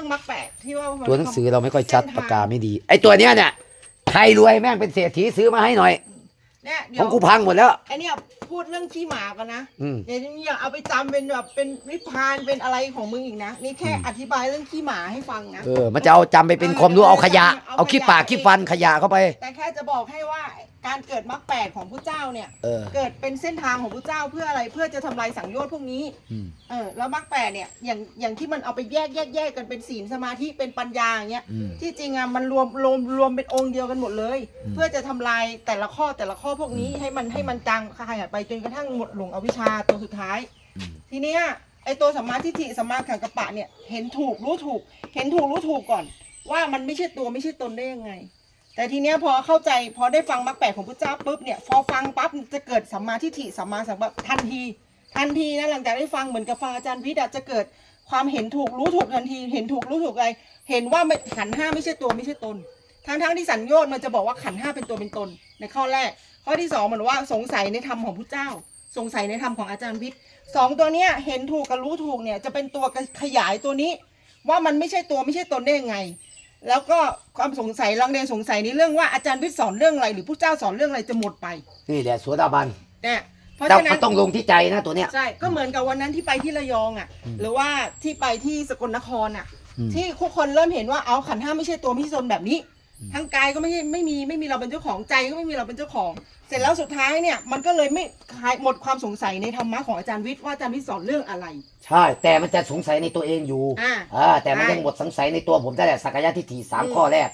รื่องมรรคแปดที่ว่ามัตัวหนังสือเราไม่ค่อยชัดเส้นทงปากกาไม่ดี ไอ้ตัวเนี้ยเนี่ยใครรวยแม่งเป็นเศรษฐีซื้อมาให้หน่อยเนี่ยเดี๋ขยอวงกูพังหมดแล้วไอเนี่ยพูดเรื่องขี้หมากันนะอืมเดี๋ยวนี้อย่าเอาไปจำเป็นแบบเป็นนิพพานเป็นอะไรของมึงอีกนะนี่แค่อืมอธิบายเรื่องขี้หมาให้ฟังนะเออมันจะเอาจำไปเป็นความรู้เอาขยะ เอาเอาขี้ปากขยะขี้ฟันขยะเข้าไป แต่แค่จะบอกให้ว่า การเกิดมรรคแปดของพระเจ้าเนี่ย เออ เกิดเป็นเส้นทางของพระเจ้าเพื่ออะไรเพื่อจะทำลายสังโยชน์พวกนี้ อืม เออแล้วมรรคแปดเนี่ยอย่างอย่างที่มันเอาไปแยกแยกแยกกันเป็นศีลสมาธิเป็นปัญญาอย่างเงี้ยอืมที่จริงอะมันรวมรวมรวมเป็นองค์เดียวกันหมดเลย อืม เพื่อจะทำลายแต่ละข้อแต่ละข้อพวกนี้ให้มันให้มันจางคายหายไปจนกระทั่งหมดหลงอวิชชาตัวสุดท้าย อืม ทีเนี้ยไอตัวสัมมาทิฏฐิสัมมาขังกปปะเนี่ยเห็นถูกรู้ถูก เห็นถูกรู้ถูกก่อน ว่ามันไม่ใช่ตัวไม่ใช่ตนได้ยังไง แต่ทีเนี้ยพอเข้าใจพอได้ฟังมรรคแปดของพระเจ้าปุ๊บเนี่ยพอฟังปั๊บจะเกิดสัมมาทิฏฐิสัมมาสังกัปปะทันที ทันทีนะหลังจากได้ฟังเหมือนกับฟังอาจารย์วิทย์อะจะเกิดความเห็นถูกรู้ถูกทันที เห็นถูกรู้ถูกอะไร เห็นว่าขันห้าไม่ใช่ตัวไม่ใช่ตนทั้งทั้งที่สัญญาณมันจะบอกว่าขันห้าเป็นตัวเป็นตนในข้อแรก ข้อที่สองเหมือนว่าสงสัยในธรรมของพระเจ้า สงสัยในธรรมของอาจารย์วิทย์สองตัวเนี้ยเห็นถูกกับรู้ถูกเนี่ยจะเป็นตัวขยายตัวนี้ ว่ามันไม่ใช่ตัวไม่ใช่ตนได้ยังไง แล้วก็ความสงสัยลังเลสงสัยในเรื่องว่าอาจารย์วิทย์สอนเรื่องอะไร หรือผู้เจ้าสอนเรื่องอะไรจะหมดไปนี่แหละสวดาบันเนี่ยเพราะแต่ฉะนั้มันนต้องลงที่ใจนะตัวเนี้ย ใช่ก็เหมือนกับวันนั้นที่ไปที่ระยองอะ อืมหรือว่าที่ไปที่สกลนครอะ อืม ที่ทุกคนเริ่มเห็นว่าเอาขันธ์ห้าไม่ใช่ตัวไม่ใช่ตนแบบนี้ อืมทั้งกายก็ไม่ใช่ไม่มีไม่มีเราเป็นเจ้าของใจก็ไม่มีเราเป็นเจ้าของ เสร็จแล้วสุดท้ายเนี่ยมันก็เลยไม่คลายหมดความสงสัยในธรรมะของอาจารย์วิทย์ว่าอาจารย์วิทย์สอนเรื่องอะไร ใช่ แต่มันจะสงสัยในตัวเองอยู่อ่าอ่าแต่มันใช่ ยังหมดสงสัยในตัวผมแต่แหละสักยะทิฏฐิสามอืมข้อแรก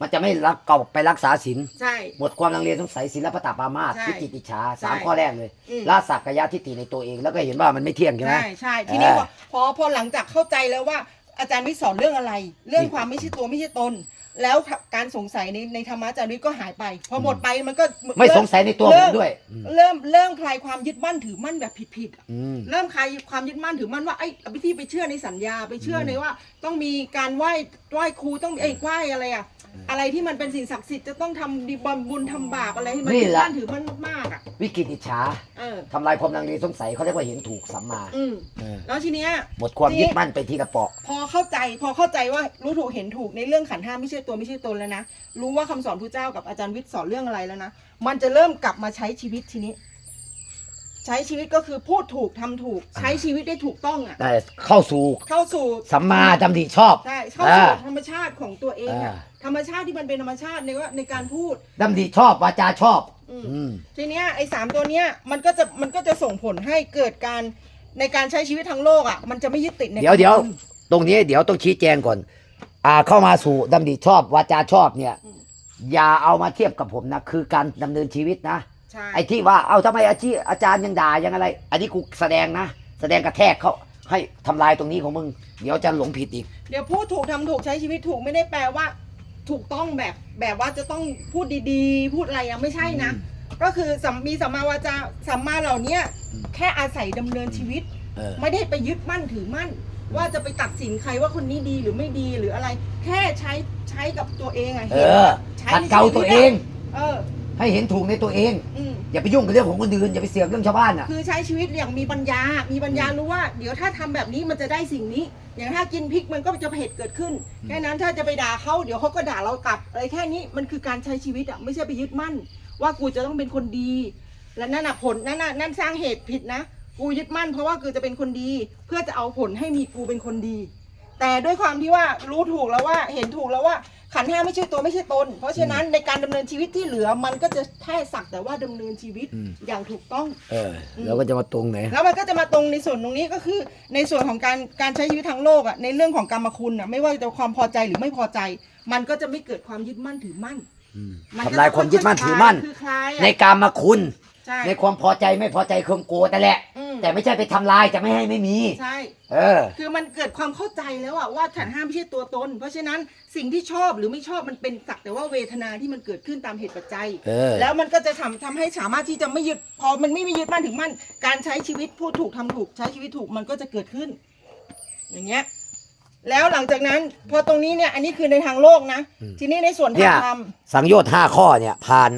มันจะไม่รักเก่าไปรักษาศีลใช่ หมดความลังเลสงสัยศีลและพระตาปามาสใช่ทิฏฐิติจฉาสามใช่ข้อแรกเลยอืม ละสักยะทิฏฐิในตัวเองแล้วก็เห็นว่ามันไม่เที่ยงใช่ไหม ใช่ใช่ทีนี้เอพออพอพอหลังจากเข้าใจแล้วว่าอาจารย์วิทย์สอนเรื่องอะไร เรื่องความไม่ใช่ตัวไม่ใช่ตน แล้วการสงสัยในในธรรมะอาจารย์วิทย์ก็หายไป พอหมดไปมันก็ไม่สงสัยในตัวผมด้วยอืมเริ่มเริ่มคลายความยึดมั่นถือมั่นแบบผิดๆอะอืมเริ่มคลายความยึดมั่นถือมั่นว่าไอ้ไปที่ไปเชื่อในสัญญาไปเชื่ออืมในว่า ต้องมีการไหว้ไหว้ครูต้องมีไอ้ยไหว้อะไรอะอะไรที่มันเป็นสิ่งศักดิ์สิทธิ์จะต้องทำดีบบุญทำบาปอะไรที่มันยึดมั่นถือมั่นมากๆอะวิกฤตอิจฉาเออ ทำลายความลังเลสงสัยเขาเรียกว่าเห็นถูกสัมมา อืมเออ แล้วทีเนี้ย หมดความยึดมั่นไปที่กระเปาะพอเข้าใจพอเข้าใจว่ารู้ถูกเห็นถูกในเรื่องขันธ์ห้าไม่ใช่ตัวไม่ใช่ตนแล้วนะ รู้ว่าคำสอนพระเจ้ากับอาจารย์วิทย์สอนเรื่องอะไรแล้วนะ มันจะเริ่มกลับมาใช้ชีวิตทีนี้ ใช้ชีวิตก็คือพูดถูกทำถูก ใช้ชีวิตได้ถูกต้องอะได้เข้าสู่เข้าสู่สัมมาดำริชอบ ใช่เข้าสู่อ่าธรรมชาติของตัวเองอะอ่าธรรมชาติที่มันเป็นธรรมชาติในว่าในการพูดดำริชอบวาจาชอบอืมอืมทีเนี้ยไอ้สามตัวเนี้ยมันก็จะมันก็จะส่งผลให้เกิดการในการใช้ชีวิตทั้งโลกอะ มันจะไม่ยึดติดในเดี๋ยวเดี๋ยวคำพูตรงนี้เดี๋ยวต้องชี้แจงก่อน อ่าเข้ามาสู่ดำริชอบวาจาชอบเนี่ยอืมอย่าเอามาเทียบกับผมนะ คือการดำเนินชีวิตนะใช่ไอ้ที่ว่าเอาทำไมอาชีพอาจารย์ยังด่ายังอะไร อันนี้กูแสดงนะ แสดงกระแทกเขาให้ทำลายตรงนี้ของมึง เดี๋ยวจะหลงผิดอีก เดี๋ยวพูดถูกทำถูกใช้ชีวิตถูกไม่ได้แปลว่า ถูกต้องแบบแบบว่าจะต้องพูดดีๆ พูดอะไรอะไม่ใช่นะ ก็คือสัมมีสัมมาวาจาสัมมาเหล่าเนี้ยอืมแค่อาศัยดำเนินชีวิตเออไม่ได้ไปยึดมั่นถือมั่น ว่าจะไปตัดสินใครว่าคนนี้ดีหรือไม่ดีหรืออะไร แค่ใช้ใช้กับตัวเองอะเอเห็นอว่าใช้ขัดในเกลาชีตตัวเอง เออ ให้เห็นถูกในตัวเอง อืม อย่าไปยุ่งกับเรื่องของคนอื่นอย่าไปเสียบเรื่องชาวบ้านอะ คือใช้ชีวิตอย่างมีปัญญา มีปัญญารู้ว่า เดี๋ยวถ้าทำแบบนี้มันจะได้สิ่งนี้ อย่างถ้ากินพริกมันก็จะเผ็ดเกิดขึ้น แค่นั้นถ้าจะไปด่าเขาเดี๋ยวเขาก็ด่าเรากลับอะไรแค่นี้มันคือการใช้ชีวิตอะไม่ใช่ไปยึดมั่น ว่ากูจะต้องเป็นคนดี และนั่นน่ะผลนั่นน่ะนั่นสร้างเหตุผิดนะ กูยึดมั่นเพราะว่ากูจะเป็นคนดี เพื่อจะเอาผลให้มีกูเป็นคนดี แต่ด้วยความที่ว่ารู้ถูกแล้วว่าเห็นถูกแล้วว่าขันธ์ห้าไม่ใช่ตัวไม่ใช่ตน เพราะฉะนั้นในการดำเนินชีวิตที่เหลือมันก็จะแค่สักแต่ว่าดำเนินชีวิตอืมอย่างถูกต้อง เออ แล้วก็จะมาตรงไหน แล้วมันก็จะมาตรงในส่วนตรงนี้ก็คือ ในส่วนของการการใช้ชีวิตทั้งโลกอะในเรื่องของกรรมคุณอะไม่ว่าจะความพอใจหรือไม่พอใจ มันก็จะไม่เกิดความยึดมั่นถือมั่นอืมนก็ทำลายความยึดมั่นถือมั่น คือคลายอะในการมาคุณ ใช่ในความพอใจไม่พอใจเคืองโกรธแต่นแหละ อืม แต่ไม่ใช่ไปทำลายจะไม่ให้ไม่มี ใช่ เออ คือมันเกิดความเข้าใจแล้วอะว่าขันธ์ห้าไม่ใช่ตัวตน เพราะฉะนั้นสิ่งที่ชอบหรือไม่ชอบมันเป็นสักแต่ว่าเวทนาที่มันเกิดขึ้นตามเหตุปัจจัย เออ แล้วมันก็จะทำทำให้สามารถที่จะไม่ยึดพอมันไม่มียึดมั่นถึงมั่น การใช้ชีวิตพูดถูกทำถูกใช้ชีวิตถูกมันก็จะเกิดขึ้น อย่างเงี้ย แล้วหลังจากนั้น พอตรงนี้เนี่ย อันนี้คือในทางโลกนะ อืม ทีนี้ในส่วนเนี่ทางยธรรมสังโยชน์ห้าข้อเนี่ยผ่าน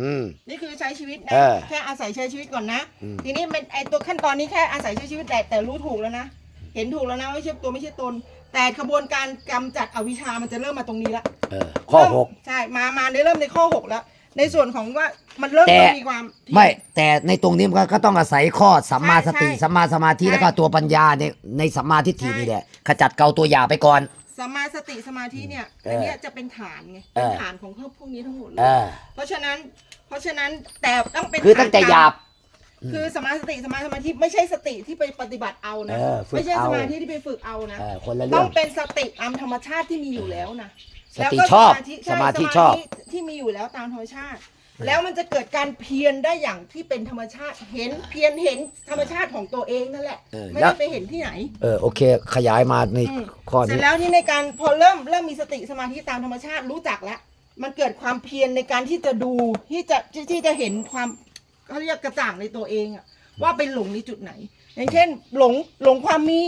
อืมอืม นี่คือใช้ชีวิตนะเออแค่อาศัยใช้ชีวิตก่อนนะ อืม ทีนี้เป็นไอตัวขั้นตอนนี้แค่อาศัยใช้ชีวิตแต่แต่รู้ถูกแล้วนะ เห็นถูกแล้วนะว่าไม่ใช่ตัวไม่ใช่ตน แต่กระบวนการกำจัดอวิชชามันจะเริ่มมาตรงนี้ละเออ ข้อเริ่มหกใช่ มามาในเริ่มในข้อหกแล้ว ในส่วนของว่ามันเริ่มแต่มีความ ไม่แต่ในตรงนี้มันก็ต้องอาศัยข้อสัมมาสติใช่สัมมาสมาธิใช่ แล้วก็ตัวปัญญาในในสัมมาทิฏฐิใช่นี่แหละขจัดเกาตัวหยาไปก่อน สมมาสติสมาธิเนี่ยเอออัอันเนี้ยจะเป็นฐานไงเอเป็นอฐานของพวกนี้ทั้งหมดเลเอยอเพราะฉะนั้น เพราะฉะนั้นแต่ต้องเป็นคือตั้งแต่ฐนหยาบ คือสมาสติสมาสมาธิไม่ใช่สติที่ไปปฏิบัติเอานะเออฝึกไม่ใช่เอา สมาธิที่ไปฝึกเอานะ เออคนละต้เรื่ออง งเป็นสติตามธรรมชาติที่มีอยู่แล้วนะสติแล้วก็ชอบใสมาธิชอบ ที่มีอยู่แล้วตามธรรมชาติ แล้วมันจะเกิดการเพียรได้อย่างที่เป็นธรรมชาติเห็นเพียรเห็นธรรมชาติของตัวเองนั่นแหละ เออไม่แล้ว ได้ไปเห็นที่ไหน เออโอเค ขยายมาในอืม ข้อเสร็นี้ จแล้วที่ในการพอเริ่มเริ่มมีสติสมาธิตามธรรมชาติรู้จักแล้ว มันเกิดความเพียรในการที่จะดูที่จะที่ที่จะเห็นความเขาเรียกกระจ่างในตัวเองอะว่าไปหลงในจุดไหน อย่างเช่น หลงหลงความมี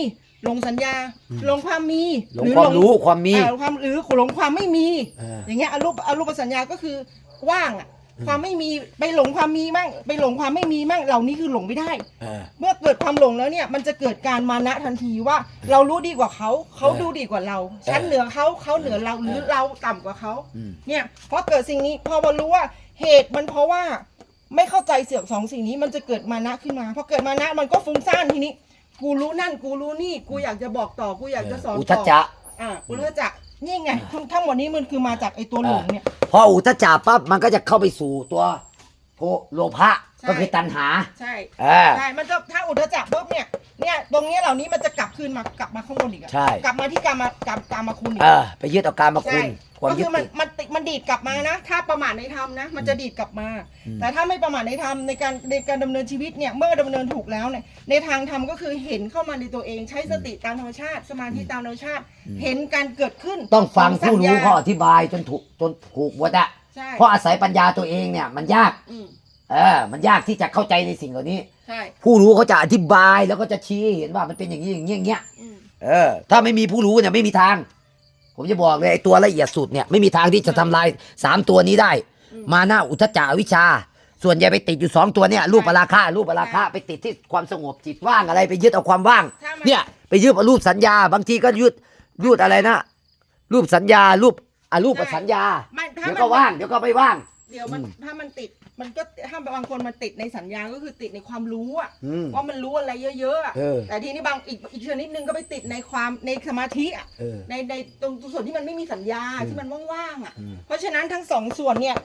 หลงสัญญา หลงความมีหลงความรู้ความมีอ่าความหรือหลงความไม่มีเอออย่างเงี้ยอรูปอรูปสัญญาก็คือว่างอะ ความไม่มีไปหลงความมีมั่งไปหลงความไม่มีมั่งเหล่านี้คือหลงไม่ได้เออเมื่อเกิดความหลงแล้วเนี่ยมันจะเกิดการมานะทันทีว่า เรารู้ดีกว่าเขาเขาเออดูดีกว่าเราฉันเหนือเขาเขาเหนือเราหรือเออเราต่ำกว่าเขาอืม เนี่ยพอเกิดสิ่งนี้พอมารู้ว่าเหตุมันเพราะว่าไม่เข้าใจเสือกสองสิ่งนี้มันจะเกิดมานะขึ้นมาพอเกิดมานะมันก็ฟุ้งซ่านทีนี้ กูรู้นั่นกูรู้นี่ กูอยากจะบอกต่อกูอยากจะสอนอุทต่จอจะ อ่าอุทจัก นี่ไงทั้งทั้งหมดนี้มันคือมาจากไอ้ตัวหลงเนี่ย พออุทจจะปั๊บมันก็จะเข้าไปสู่ตัวโพโลภะ ก็คือตัณหา ใช่เออใช่มันจะถ้าอุทจักปุ๊บเนี่ยเนี่ยตรงเนี้ยเหล่านี้มันจะกลับคืนมากลับมาข้างบนอีกอะใช่ กลับมาที่การมากลับกามาคุณอีกเออไปยึดเอาการมาคุใช่ณความก็ยึคืดอมันติดมันติมันดีดกลับมานะ ถ้าประมาทในธรรมนะ มันจะดีดกลับมา อืม แต่ถ้าไม่ประมาทในธรรมในการในการดำเนินชีวิตเนี่ยเมื่อดำเนินถูกแล้วเนี่ยในทางธรรมก็คือเห็นเข้ามาในตัวเองใช้สติตามธรรมชาติ สมาธิตามธรรมชาติ เห็นการเกิดขึ้นต้องฟังขสัญผู้รู้ญเขาอธิบายจนถูกจนถูกหมดอะใช่เพราะอาศัยปัญญาตัวเองเนี่ยมันยาก อืม เออมันยากที่จะเข้าใจในสิ่งเหล่านี้ ใช่ผู้รู้เขาจะอธิบายแล้วก็จะชี้ให้เห็นว่ามันเป็นอย่างนี้อย่างนี้อย่างเงี้ยอืมเออ ถ้าไม่มีผู้รู้เนี่ยไม่มีทาง ผมจะบอกเลยไอ้ตัวละเอียดสุดเนี่ยไม่มีทางที่จะทำลายสามตัวนี้ได้ อืม มาหน้าอุทจจาวิชชา ส่วนใหญ่ไปติดอยู่สองตัวเนี่ยรูปปราคารูปปราคาใช่ไปติดที่ความสงบจิตว่างอะไรไปยึดเอาความว่าง ถ้ามัน เนี่ยไปยึดเอารูปสัญญา บางทีก็ยึดยึดอะไรนะ รูปสัญญารูปอารูปสัญญาไม่ถ้าเดี๋ยวมันก็ว่างเดี๋ยวก็ไม่ว่าง เดี๋ยวมันอืมถ้ามันติดมันก็ถ้าบางคนมันติดในสัญญาก็คือติดในความรู้อะอืม ว่ามันรู้อะไรเยอะๆอะเออ แต่ทีนี้บางอีกอีกชนิดนึงก็ไปติดในความในสมาธิอะเออ ในในตรงส่วนที่มันไม่มีสัญญาอืมที่มันว่างๆอะอืม เพราะฉะนั้นทั้งสองส่วนเนี่ย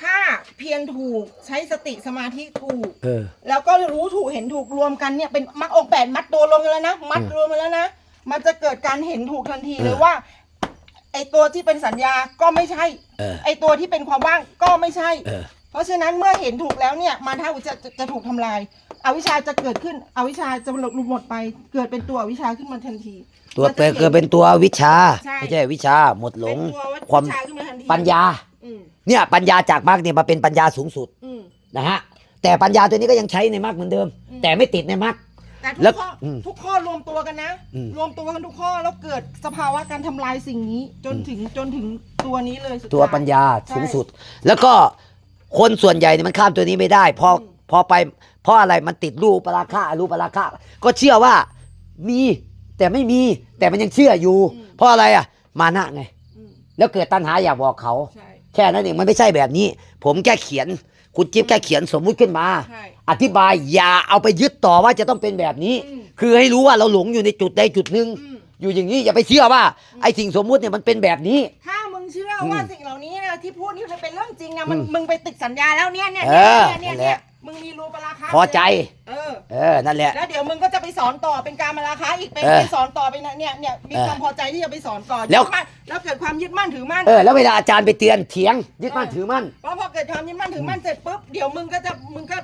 ถ้าเพียรถูกใช้สติสมาธิถูก เออ แล้วก็รู้ถูกเห็นถูกรวมกันเนี่ยเป็นมัดองค์แปดมัดตัวรวมกันแล้วนะมัดอืมรวมกันแล้วนะมันจะเกิดการเห็นถูกทันทีเออเลยว่า ไอตัวที่เป็นสัญญาก็ไม่ใช่ เออ ไอตัวที่เป็นความว่างก็ไม่ใช่ เออ เพราะฉะนั้นเมื่อเห็นถูกแล้วเนี่ยมาท่าอุจจะจะจะถูกทำลาย อวิชชาจะเกิดขึ้น อวิชชาจะหลบหมดไป เกิดเป็นตัวอวิชชาขึ้นมาทันทีตัวมันเกิจะดห็เกิดเป็นตัววิชา ใช่ไม่ใช่วิชาหมดหลง เป็นตัวความวิชาขึ้นมาทันทีปัญญา อืมเนี่ยปัญญาจากมรรคเนี่ยมาเป็นปัญญาสูงสุดอืม นะฮะแต่ปัญญาตัวนี้ก็ยังใช้ในมรรคเหมือนเดิม อืม แต่ไม่ติดในมรรค แต่ทุแล้วกข้ออมทุกข้อรวมตัวกันนะ อืม รวมตัวกันทุกข้อแล้วเกิดสภาวะการทำลายสิ่งนี้ จนถึงจนถึงตัวนี้เลยสุดตัวท้ยปัญญาใช่ สูงสุด แล้วก็คนส่วนใหญ่เนี่ยมันข้ามตัวนี้ไม่ได้พออืมพอไปเพราะอะไรมันติดรูปปราคารูปปราคาก็เชื่อว่ามีแต่ไม่มีแต่มันยังเชื่ออยู่ เพราะอะไรอะ มานะไง อืมแล้วเกิดตัณหาอยากบอกเขา ใช่แค่นั้นเองมันไม่ใช่แบบนี้ ผมแค่เขียน คุณจิ๊บแค่เขียนสมมุติขึ้นมา ใช่ อธิบายอย่าเอาไปยึดต่อว่าจะต้องเป็นแบบนี้ อืม คือให้รู้ว่าเราหลงอยู่ในจุดใดจุดหนึ่งอืมอยู่อย่างนี้อย่าไปเชื่อว่าไอ้สิ่งสมมุติเนี่ยมันเป็นแบบนี้ ถ้ามึงเชื่ออมว่าสิ่งเหล่านี้นะที่พูดนี่มันเป็นเรื่องจริงนะมันอืมมึงไปติดสัญญาแล้วเนี่ยเนี่ยเอเนี่ยอเนี่ยนั่นแหเนี่ยละ มึงมีรูปราคาพอใจ เออ เออนั่นแหละ แล้วเดี๋ยวมึงก็จะไปสอนต่อเป็นการมาราคาอีกเป็นเออไปสอนต่อไปนะเนี่ยเนี่ยมีเออความพอใจที่จะไปสอนต่อแล้ว ยึดมั่นแล้วเกิดความยึดมั่นถือมั่นเออแล้วเวลาอาจารย์ไปเตือนเถียงยึดมั่นถือมั่นเพราะพอเกิดความยึดมั่นถือมั่นเสร็จปุ๊บเดี๋ยวมึงก็จะมึงก็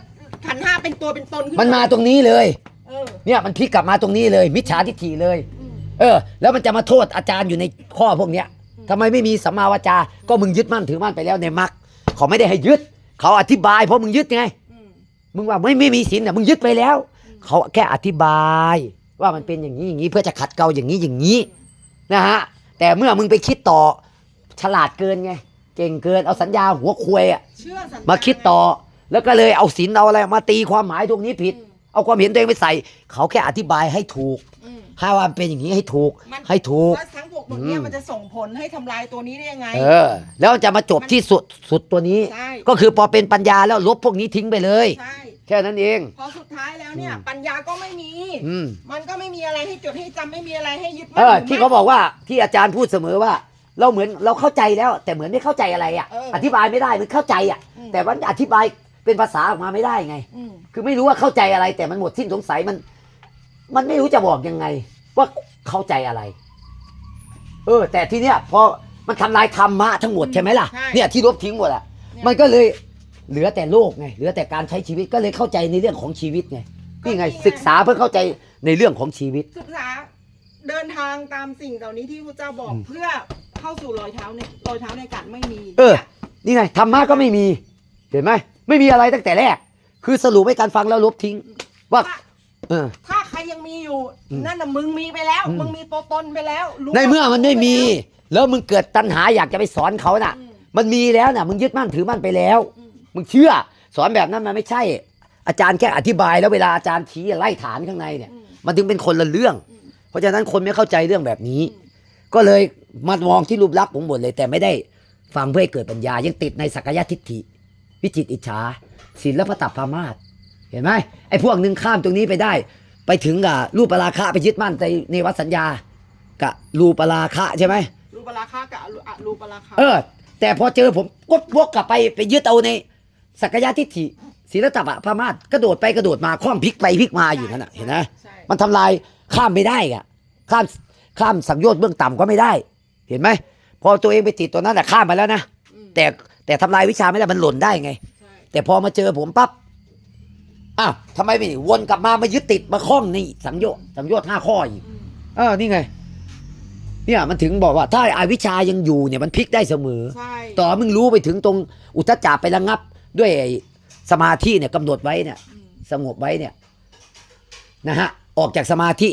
ขันห้าเป็นตัวเป็นตนขึ้นมันมาตรงนี้เลย เออเนี่ยมันพลิกกลับมาตรงนี้เลย มิจฉาทิฏฐิเลย อืม เออ แล้วมันจะมาโทษอาจารย์อยู่ในข้อพวกเนี้ยทำไมไม่มีสัมมาวาจา ก็มึงยึดมั่นถือมั่นไปแล้วในมรรคเขาไม่ได้ให้ยึด เขาอธิบายเพราะมึงยึดไง อืม มึงว่าไม่ไม่มีศีลเนี่ยมึงยึดไปแล้วเขาแค่อธิบาย ว่ามันเป็นอย่างนี้อย่างนี้เพื่อจะขัดเกลาอย่างนี้อย่างนี้นะฮะแต่เมื่อมึงไปคิดต่อฉลาดเกินไง เก่งเกินเอาสัญญาหัวควยอะเชื่อสัญญมาคิดต่อ แล้วก็เลยเอาศีลเอาอะไรมาตีความหมายตรงนี้ผิดอืมเอาความเห็นตัวเองไปใส่ เขาแค่อธิบายให้ถูกอืมให้ว่ามันเป็นอย่างนี้ให้ถูกมันให้ถูก ว่าทั้งหมดหมดเนี่ยอืมมันจะส่งผลให้ทำลายตัวนี้ได้ยังไง เออ แล้วจะมาจบที่สุดสุดตัวนี้ ใช่ ก็คือพอเป็นปัญญาแล้วลบพวกนี้ทิ้งไปเลย ใช่ แค่นั้นเอง พอสุดท้ายแล้วเนี่ย อืม ปัญญาก็ไม่มี อืม มันก็ไม่มีอะไรให้จดให้จำไม่มีอะไรให้ยึดเออถืที่เขาบอกว่าที่อาจารย์พูดเสมอว่า เราเหมือนเราเข้าใจแล้ว แต่เหมือนไม่เข้าใจอะไรอะ เอออธิบายไม่ได้มันเข้าใจอะ อืม แต่มันอธิบาย เป็นภาษาออกมาไม่ได้ไง อืมคือไม่รู้ว่าเข้าใจอะไร แต่มันหมดสิ้นสงสัยมัน มันไม่รู้จะบอกยังไง ว่าเข้าใจอะไร เออ แต่ทีเนี้ยพอมันทำลายธรรมะทั้งหมดใช่ไหมล่ะใช่ เนี่ยที่ลบทิ้งหมดอะเนี่ยมันก็เลยเหลือแต่โลกไงเหลือแต่การใช้ชีวิตก็เลยเข้าใจในเรื่องของชีวิตไงนี่ไงศึกษาเพื่อเข้าใจในเรื่องของชีวิต ศึกษาเดินทางตามสิ่งเหล่านี้ที่พระเจ้าบอกอืม เพื่อเข้าสู่รอยเท้าในรอยเท้าในการไม่มีเออ นี่ไงธรรมะก็ไม่มี เห็นไหม ไม่มีอะไรตั้งแต่แรก คือสรุปให้การฟังแล้วลบทิ้ง ว่าถ้าเออ ถ้าใครยังมีอยู่อืมนั่นน่ะมึงมีไปแล้วอืมมึงมีตัวตนไปแล้วรู้ในเมื่อมันไม่มีปแล้วมึงเกิดตัณหาอยากจะไปสอนเขาน่ะแล้วอืมมันมีแล้วน่ะ มึงยึดมั่นถือมั่นไปแล้วอืมมึงเชื่อ สอนแบบนั้นมันไม่ใช่ อาจารย์แค่อธิบายแล้วเวลาอาจารย์ชี้ไล่ฐานข้างในเนี่ยอืมมันถึงเป็นคนละเรื่องอืมเพราะฉะนั้นคนไม่เข้าใจเรื่องแบบนี้อืมก็เลยมามองที่รูปลักษณ์ผมหมดเลย แต่ไม่ได้ฟังเพื่อให้เกิดปัญญายังติดในสักกายทิฏฐิ วิจิตรอิจฉาศีลพตัปพามาสเห็นไหมไอ้พวกหนึ่งข้ามตรงนี้ไปได้ ไปถึงกับรูปปราคะไปยึดมั่นในในวัดสัญญากับรูปราคะใช่ไหมรูปราคากับอรูอรูปราคาเออ แต่พอเจอผมก็วกกลับไปไปยึดเอาในสักกายทิฏฐิศีลตปะพามาสกระโดดไปกระโดดมาคล้องพลิกไปพลิกมาอยู่นั่นน่ะเห็นไหมใช่มันทำลายข้ามไม่ได้อะข้ามข้ามสังโยชน์เบื้องต่ำก็ไม่ได้ เห็นไหมพอตัวเองไปติดตัวนั้นแต่ข้ามไปแล้วนะอืมแต่ แต่ทำลายวิชาไม่ได้มันหล่นได้ไงใช่แต่พอมาเจอผมปั๊บอ้าวทำไมไม่วนกลับมามายึดติดมาคล้องในสังโยชน์สังโยชน์ห้าข้ออีกอืมเออนี่ไง เนี่ยมันถึงบอกว่าถ้าอาวิชายังอยู่เนี่ยมันพลิกได้เสมอใช่ต่อมึงรู้ไปถึงตรงอุทจจะไประงับ ด้วยไอ้สมาธิเนี่ยกำหนดไว้เนี่ยอืมสงบไว้เนี่ยนะฮะออกจากสมาธิ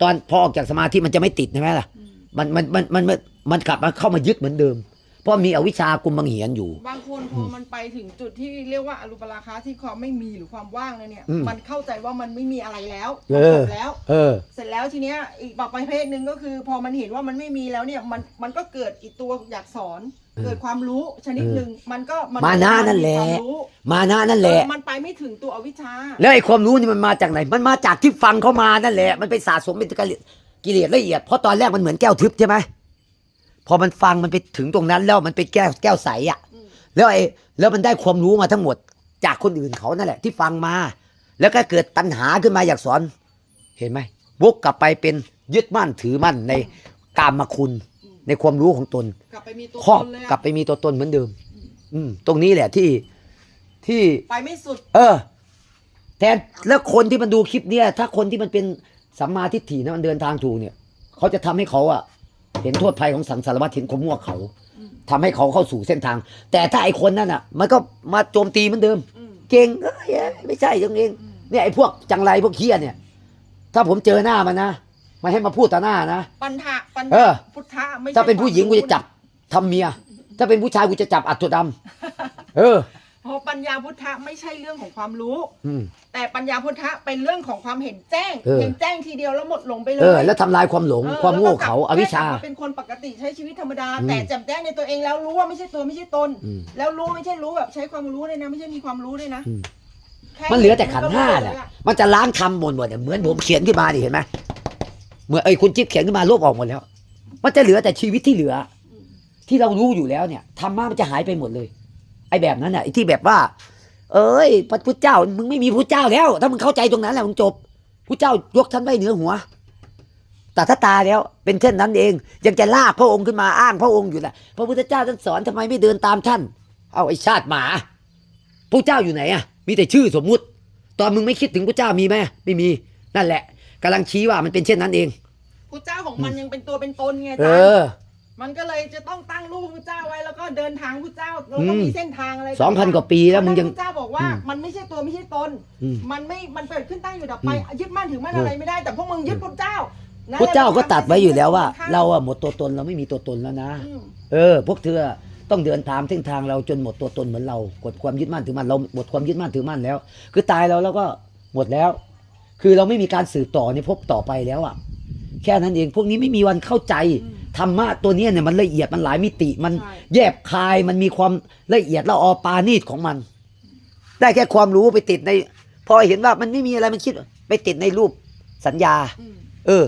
ตอนพอออกจากสมาธิมันจะไม่ติดใช่ไหมล่ะอืมมันมันมันมันมันมันกลับมาเข้ามายึดเหมือนเดิม เพราะมีอวิชากุมบังเหียนอยู่ บางคนพอมันไปถึงจุดที่เรียกว่าอรูปราคาที่ความไม่มีหรือความว่างแล้วเนี่ย อืม มันเข้าใจว่ามันไม่มีอะไรแล้วเออจบแล้ว เออ เสร็จแล้วทีเนี้ยอีกแบบประเภทหนึ่งก็คือ พอมันเห็นว่ามันไม่มีแล้วเนี่ยมันมันก็เกิดอีกตัวอยากสอน เออเกิดความรู้ชนิดหนึ่งมันก็มานะนั่นแหละ มีความรู้มานะนั่นแหละ เออมันไปไม่ถึงตัวอวิชชา แล้วไอ้ความรู้นี่มันมาจากไหน มันมาจากที่ฟังเขามานั่นแหละ มันไปสะสมเป็นกิเลสกิเลสละเอียด เพราะตอนแรกมันเหมือนแก้วทึบใช่ไหม พอมันฟังมันไปถึงตรงนั้นแล้วมันเป็นแก้วแก้วใสอะอืมแล้วไอ้แล้วมันได้ความรู้มาทั้งหมด จากคนอื่นเขานั่นแหละ ที่ฟังมา แล้วก็เกิดตัณหาขึ้นมาอยากสอน เห็นไหมวกกลับไปเป็นยึดมั่นถือมั่นในกามคุณอืมในความรู้ของตนกลับไปมีตัวครอบตนเลยอะกลับไปมีตัวตนเหมือนเดิมอืมอืม ตรงนี้แหละที่ที่ ไปไม่สุด เออแทนแล้วคนที่มันดูคลิปเนี่ย ถ้าคนที่มันเป็นสัมมาทิฏฐินะมันเดินทางถูกเนี่ย เขาจะทำให้เขาอะ เห็นโทษภัยของสังสารวัฏเห็นความมั่วเขาอืมทำให้เขาเข้าสู่เส้นทาง แต่ถ้าไอ้คนนั่นอะมันก็มาโจมตีเหมือนเดิมอืมเก่งเอ้ยเอ้ยไม่ใช่ยังเองอืมเนี่ยไอ้พวกจังไรพวกเคียเนี่ย ถ้าผมเจอหน้ามันนะไม่ให้มาพูดต่อหน้านะปัญหาปัญเอหาอพุทธะไม่ใช่ถ้าเป็นผู้หญิงกูควมจะจับทำเมีย ถ้าเป็นผู้ชายกูจะจับอัดตัวดำเออ เพราะปัญญาพุทธะไม่ใช่เรื่องของความรู้ อืม แต่ปัญญาพุทธะเป็นเรื่องของความเห็นแจ้ง เออ เห็นแจ้งทีเดียวแล้วหมดหลงไปเลเออยแล้วทำลายความหลงเออความโง่แล้ก็กลับเขาอวิชชา แค่กลับมเป็นคนปกติใช้ชีวิตธรรมดา อืมแต่แจ่มแจ้งในตัวเองแล้วรู้ว่าไม่ใช่ตัวไม่ใช่ตน อืมแล้วรู้ไม่ใช่รู้แบบใช้ความรู้เลยนะ ไม่ใช่มีความรู้เลยนะอืมค่มันเหลือแต่ขันธ์ห้ามัแหก็ละรู้เลยอะมันจะล้างคำหมดหมดเนี่ยเหมือนผมเขียนขึ้นมาดิเห็นไหมเหมื่อนไอ้ยคุณจิ๊บเขียนขึ้นมาลบออกหมดแล้ว มันจะเหลือแต่ชีวิตที่เหลืออืมที่เรารู้อยู่แล้วเนี่ยธรรมะมันจะหายไปหมดเลย ไอ้แบบนั้นน่ะไอ้ที่แบบว่า เอ้ยพระพุทธเจ้ามึงไม่มีพระเจ้าแล้ว ถ้ามึงเข้าใจตรงนั้นแหละมึงจบพระเจ้ายกท่านไว้เหนือหัวแต่ถ้าตายแล้วเป็นเช่นนั้นเอง ยังจะลากพระองค์ขึ้นมาอ้างพระองค์อยู่แหละพระพุทธเจ้าท่านสอนทำไมไม่เดินตามท่าน เอาไอ้ชาติหมาพระเจ้าอยู่ไหนอะ มีแต่ชื่อสมมุติ ตอนมึงไม่คิดถึงพระเจ้ามีไหมไม่มีนั่นแหละกำลังชี้ว่ามันเป็นเช่นนั้นเองพุทธเจ้าของมันยังเป็นตัวเป็นตนไงเอจ๊ะอ มันก็เลยจะต้องตั้งรูปพุทธเจ้าไว้แล้วก็เดินทางพุทธเจ้าแล้วก็อืมมีเส้นทางอะไรสองพันกว่าปีแล้วมึงยังพุทธเจ้าบอกว่าอืมมันไม่ใช่ตัวไม่ใช่ตนอืมมันไม่มันเกิดขึ้นตั้งอยู่ดับไปอืมยึดมั่นถือมั่นอะไรไม่ได้แต่พวกมึงยึดพุทธเจ้านั่นพระเจ้าก็ตัดไว้อยู่แล้วว่าข้มเราอะหมดตัวตนเราไม่มีตัวตนแล้วนะอืมเออ พวกเธอต้องเดินตามเส้นทางเราจนหมดตัวตนเหมือนเรากดความยึดมั่นถือมั่นเราหมดความยึดมั่นถือมั่นแล้ว คือตายเราแล้วก็หมดแล้ว คือเราไม่มีการสืบต่อในภพต่อไปแล้วอะแค่นั้นเองพวกนี้ไม่มีวันเข้าใจอืม ธรรมะตัวเนี้ยเนี่ยมันละเอียดมันหลายมิติมันใช่แยบคายมันมีความละเอียดละออปานีตของมัน ได้แค่ความรู้ไปติดใน พอเห็นว่ามันไม่มีอะไรมันคิดไปติดในรูปสัญญาอืมเออ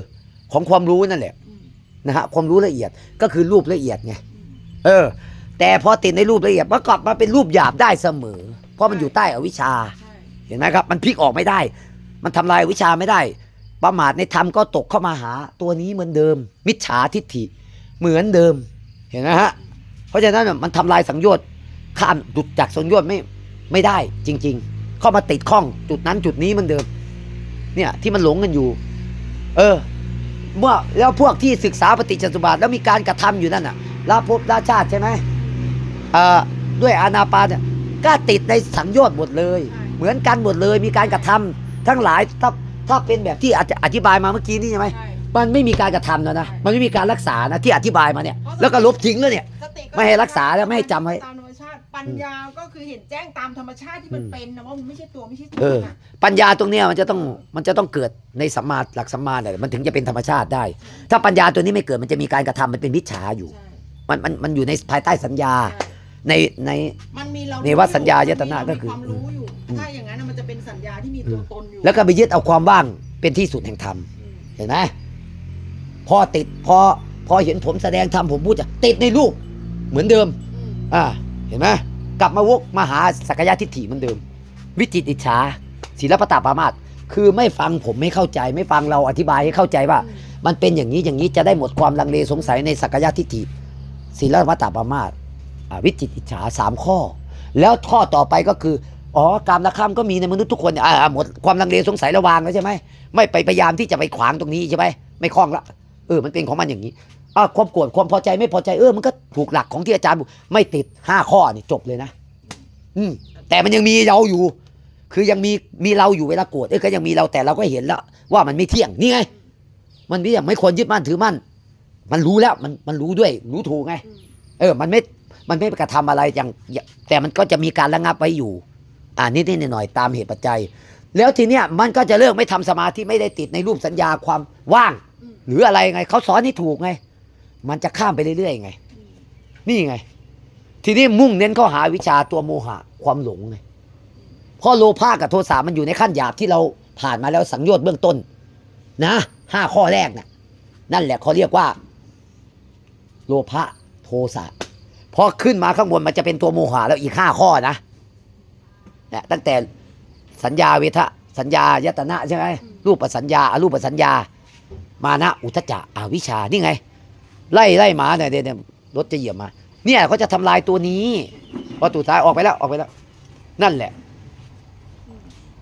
ของความรู้นั่นแหละอืมนะฮะความรู้ละเอียดก็คือรูปละเอียดไงอืมเออ แต่พอติดในรูปละเอียดมันกลับมาเป็นรูปหยาบได้เสมอ เพราะมันอยู่ใต้อวิชชาใช่เห็นไหมครับ มันพลิกออกไม่ได้ มันทำลายวิชาไม่ได้ ประมาทในธรรมก็ตกเข้ามาหาตัวนี้เหมือนเดิม มิจฉาทิฏฐิเหมือนเดิมเห็นไหมฮะเพราะฉะนั้นมันทำลายสังโยชน์ข้ามจุดจากสังโยชน์ไม่ไม่ได้จริง ๆ เข้ามาติดข้องจุดนั้นจุดนี้เหมันเดิม เนี่ยที่มันหลงกันอยู่ เออ เมื่อแล้วพวกที่ศึกษาปฏิจจสมบัติแล้วมีการกระทำอยู่นั่นน่ะละภพละชาติใช่ไหมเอ่อด้วยอานาปานก็ติดในสังโยชน์หมดเลย เหมือนกันหมดเลยมีการกระทำทั้งหลาย ถ้าถ้าเป็นแบบที่อาจจะอธิบายมาเมื่อกี้นี่ใช่ไหม ใช่ มันไม่มีการกระทำแล้วนะ ใช่ มันไม่มีการรักษานะที่อธิบายมาเนี่ย แล้วก็ลบทิ้งแล้วเนี่ย สติไม่ให้รักษาแล้วไม่ให้จำไว้ตามธรรมชาติปัญญาก็คือเห็นแจ้งตามธรรมชาติที่มันอืม เป็นนะว่ามันไม่ใช่ตัวไม่ใช่ตนเออน่ะปัญญาตรงเนี้ยมันจะต้องมันจะต้องเกิดในสัมมาหลักสัมมาเนี่ยมันถึงจะเป็นธรรมชาติได้ ถ้าปัญญาตัวนี้ไม่เกิดมันจะมีการกระทำมันเป็นมิจฉาอยู่ ใช่มันมันมันอยู่ในภายใต้สัญญา ใช่ ในใน มันมีเราเนวสัญญายตนะก็คือมีความรู้อยู่อืมถ้าอย่างนั้นน่ะมันจะเป็นสัญญาที่มีตัวตนอยู่แล้วก็ไปยึดเอาความว่างเป็นที่สุดแห่งธรรมอืมเห็นไหมพอติดพอพอเห็นผมแสดงธรรมผมพูดจะติดในรูปเหมือนเดิม อืมอ่าเห็นไหมกลับมาวกมาหาสักยะทิฏฐิเหมือนเดิม วิจิตรอิจฉาศีลปตาปรามาตคือไม่ฟังผมไม่เข้าใจ ไม่ฟังเราอธิบายให้เข้าใจว่า มันเป็นอย่างนี้อย่างนี้จะได้หมดความลังเลสงสัยในสักยะทิฏฐิศีลปตาปรามาตอ่า วิจิตอิจฉาสามข้อ แล้วข้อต่อไปก็คืออ๋อกามละข้ามก็มีในมนุษย์ทุกคนอ่าหมดความลังเลสงสัยระวางแล้วใช่ไหมไม่ไปพยายามที่จะไปขวางตรงนี้ใช่ไหมไม่คล้องละเออมันเป็นของมันอย่างนี้อ่าความโกรธความพอใจไม่พอใจเออมันก็ถูกหลักของที่อาจารย์ไม่ติดห้าข้อนี่จบเลยนะ อืมแต่มันยังมีเราอยู่ คือยังมีมีเราอยู่เวลาโกรธเอ้ยก็ยังมีเราแต่เราก็เห็นแล้ว ว่ามันไม่เที่ยงนี่ไง มันไม่อย่างไม่ควรยึดมั่นถือมั่นมันรู้แล้วมันมันรู้ด้วย รู้ถูกไง เออ มันไม่ มันไม่ไปกระทำอะไรอย่างแต่มันก็จะมีการระงับไว้อยู่ อ่านิดๆหน่อยๆตามเหตุปัจจัย แล้วทีเนี้ยมันก็จะเลิกไม่ทำสมาธิไม่ได้ติดในรูปสัญญาความว่าง หรืออะไรไงเขาสอนให้ถูกไง มันจะข้ามไปเรื่อยๆไง นี่ไง ทีนี้มุ่งเน้นเข้าหาวิชาตัวโมหะความหลงไงเพราะโลภะกับโทสะมันอยู่ในขั้นหยาบที่เราผ่านมาแล้วสังโยชน์เบื้องต้น นะห้าข้อแรกน่ะนั่นแหละเขาเรียกว่า โลภะโทสะ พอขึ้นมาข้างบนมันจะเป็นตัวโมหะแล้วอีกห้าข้อนะเนี่ยตั้งแต่สัญญาเวทะสัญญายตนะใช่ไหมรูปสัญญาอรูปสัญญา มานะอุทจจะอวิชชานี่ไง ไล่ไล่หมาเนี่ยเดี๋ยวเดี๋ยวรถจะเหยียบมา เนี่ยเขาจะทำลายตัวนี้พอตูท้ายออกไปแล้วออกไปแล้ว นั่นแหละ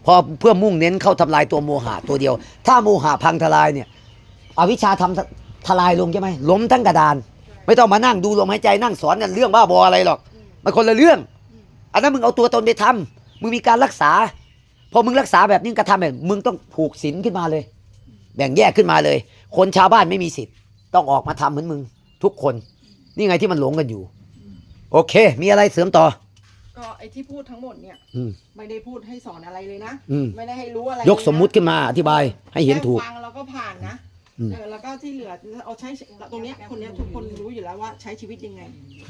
พอเพื่อมุ่งเน้นเข้าทำลายตัวโมหะตัวเดียว ถ้าโมหะพังทลายเนี่ย อวิชชาทำทลายลงใช่ไหมล้มทั้งกระดาน ไม่ต้องมานั่งดูลมหายใจนั่งสอนกันเรื่องบ้าบออะไรหรอกอืมมันคนละเรื่องอืมอันนั้นมึงเอาตัวตนไปทำมึงมีการรักษา พอมึงรักษาแบบนี้กระทำแบบมึงต้องผูกศีลขึ้นมาเลย แบ่งแยกขึ้นมาเลย คนชาวบ้านไม่มีสิทธิ์ ต้องออกมาทำเหมือนมึงทุกคน นี่ไงที่มันหลงกันอยู่ โอเค มีอะไรเสริมต่อ ก็ไอ้ที่พูดทั้งหมดเนี่ยอืม ไม่ได้พูดให้สอนอะไรเลยนะ อืม ไม่ได้ให้รู้อะไรยกสมมุติขึ้นมาอธิบายให้เห็นถูก แค่ฟังแล้วก็ผ่านนะอืม เออแล้วก็ที่เหลือเอาใช้ตรงเนี้ยคนเนี้ยทุกคนรู้อยู่แล้วว่าใช้ชีวิตยังไง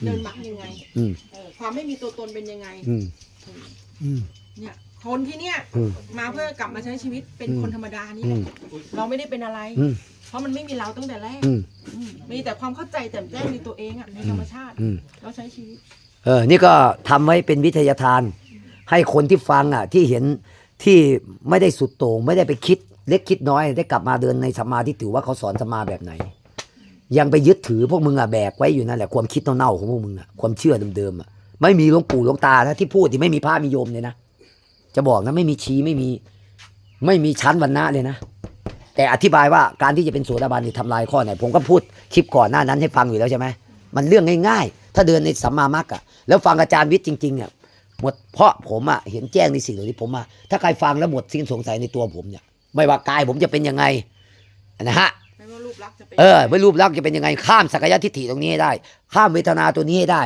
เดินมักยังไงอืมเออความไม่มีตัวตนเป็นยังไงอืมเอออืม เนี่ยคนที่เนี่ยอืมมาเพื่อกลับมาใช้ชีวิตเป็นอืมคนธรรมดานี่อืแหละมเราไม่ได้เป็นอะไร อืม เพราะมันไม่มีเราตั้งแต่แรกอืมอืมมีแต่ความเข้าใจแจ่มแจ้งในตัวเองอะในธรรมชาติอืม เราใช้ชีวิต เออ นี่ก็ทำไว้เป็นวิทยาทาน ให้คนที่ฟังอะที่เห็นที่ไม่ได้สุดโต่งไม่ได้ไปคิด เล็กคิดน้อยได้กลับมาเดินในสัมมาที่ถือว่าเขาสอนสัมมาแบบไหน ยังไปยึดถือพวกมึงอะแบกไว้อยู่นั่นแหละความคิดเน่าๆของพวกมึงอะความเชื่อเดิมๆอะไม่มีหลวงปู่หลวงตานะที่พูดที่ไม่มีพระมีโยมเลยนะจะบอกนะไม่มีชี้ไม่มี ไม่มีชั้นวรรณะเลยนะแต่อธิบายว่าการที่จะเป็นโสดาบันนี่ทำลายข้อไหน ผมก็พูดคลิปก่อนหน้านั้นให้ฟังอยู่แล้วใช่ไหมมันเรื่องง่ายๆ ถ้าเดินในสัมมามักอะแล้วฟังอาจารย์วิทย์จริงๆเนี่ยหมดเพราะผมอะเห็นแจ้งในสิ่งเหล่านี้ผมอะถ้าใครฟังแล้วหมดสิ้นสงสัยในตัวผมเนี่ย ไม่ว่ากายผมจะเป็นยังไงนะฮะไม่ว่ารูปลักษณ์จะเป็นเออไม่รูปลักษณ์จะเป็นยังไงข้ามสักยะทิฏฐิตรงนี้ให้ได้ ข้ามเวทนาตัวนี้ให้ได้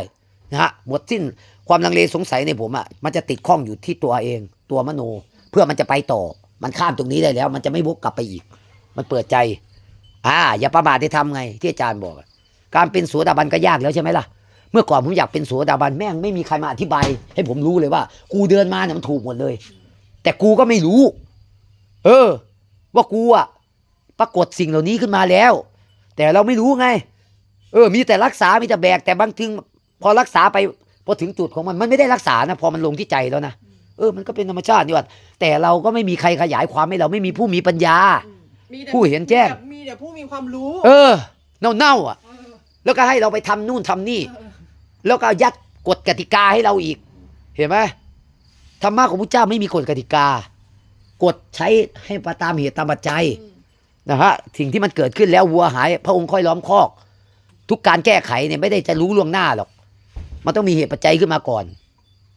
นะฮะหมดสิ้นความลังเลสงสัยในผมอะมันจะติดข้องอยู่ที่ตัวเอง ตัวมโน เพื่อมันจะไปต่อ มันข้ามตรงนี้ได้แล้ว มันจะไม่วกกลับไปอีก มันเปิดใจ อ่า อย่าประมาทได้ทำไง ที่อาจารย์บอกอะการเป็นโสดาบันก็ยากแล้วใช่ไหมล่ะเมื่อก่อนผมอยากเป็นโสดาบันแม่งไม่มีใครมาอธิบาย ให้ผมรู้เลยว่า กูเดินมาเนี่ยมันถูกหมดเลย แต่กูก็ไม่รู้ เออ ว่ากูอะปรากฏสิ่งเหล่านี้ขึ้นมาแล้ว แต่เราไม่รู้ไง เออ มีแต่รักษา มีแต่แบก แต่บางทีพอรักษาไปพอถึงจุดของมันมันไม่ได้รักษานะพอมันลงที่ใจแล้วนะเออมันก็เป็นธรรมชาตินี่หว่าแต่เราก็ไม่มีใครขยายความให้เราไม่มีผู้มีปัญญา มีแต่ผู้เห็นแจ้ง มีแต่ผู้มีความรู้ เออ เน่าๆอะเออแล้วก็ให้เราไปทำนู่นทำนี่เออแล้วก็ยัดกฎกติกาให้เราอีก เห็นไหมธรรมะของพระเจ้าไม่มีกฎกติกา กฎใช้ให้ไปตามเหตุตามปัจจัยนะฮะสิ่งที่มันเกิดขึ้นแล้ววัวหาย พระองค์ค่อยล้อมคอก ทุกการแก้ไขเนี่ยไม่ได้จะรู้ล่วงหน้าหรอก มันต้องมีเหตุปัจจัยขึ้นมาก่อน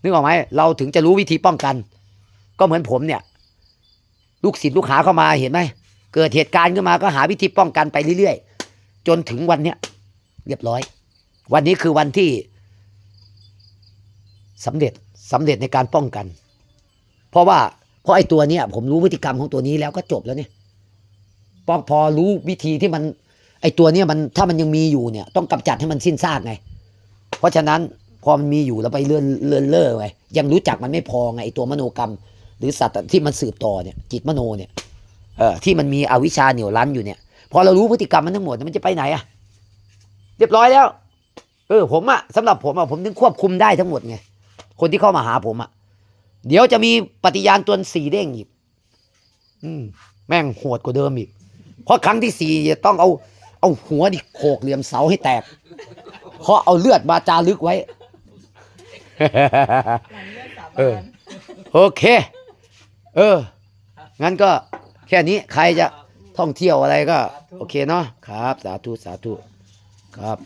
นึกออกไหมเราถึงจะรู้วิธีป้องกัน ก็เหมือนผมเนี่ย ลูกศิษย์ลูกหาเข้ามาเห็นไหมเกิดเหตุการณ์ขึ้นมาก็หาวิธีป้องกันไปเรื่อยๆ จนถึงวันเนี้ยเรียบร้อย วันนี้คือวันที่สำเร็จสำเร็จในการป้องกัน เพราะว่า ราะไอ้ตัวเนี้ยผมรู้พฤติกรรมของตัวนี้แล้วก็จบแล้วเนี่ยพอพอรู้วิธีที่มัน ไอ้ตัวเนี้ยมันถ้ามันยังมีอยู่เนี่ย ต้องกำจัดให้มันสิ้นซากไง เพราะฉะนั้นพอมันมีอยู่แล้วไปเลื่อนเลื่อนเล่อไงยังรู้จักมันไม่พอไงไอ้ตัวมโนกรรม หรือสัตว์ที่มันสืบต่อเนี่ย จิตมโนเนี่ยเออที่มันมีอวิชชาเหนี่ยวรั้นอยู่เนี่ย พอเรารู้พฤติกรรมมันทั้งหมดมันจะไปไหนอะเรียบร้อยแล้ว เออผมอะสำหรับผมอะผมถึงควบคุมได้ทั้งหมดไงคนที่เข้ามาหาผมอะ เดี๋ยวจะมีปฏิญาณตัวสีเด้งอีกอืมแม่งโหดกว่าเดิมอีก เพราะครั้งที่สี่จะต้องเอาเอาหัวดิโขกเหลี่ยมเสาให้แตก เพราะเอาเลือดมาจารึกไว้ เออ โอเค เออ งั้นก็แค่นี้ใครจะท่องเที่ยวอะไรก็ โอเคเนาะครับ สาธุ สาธุ ครับ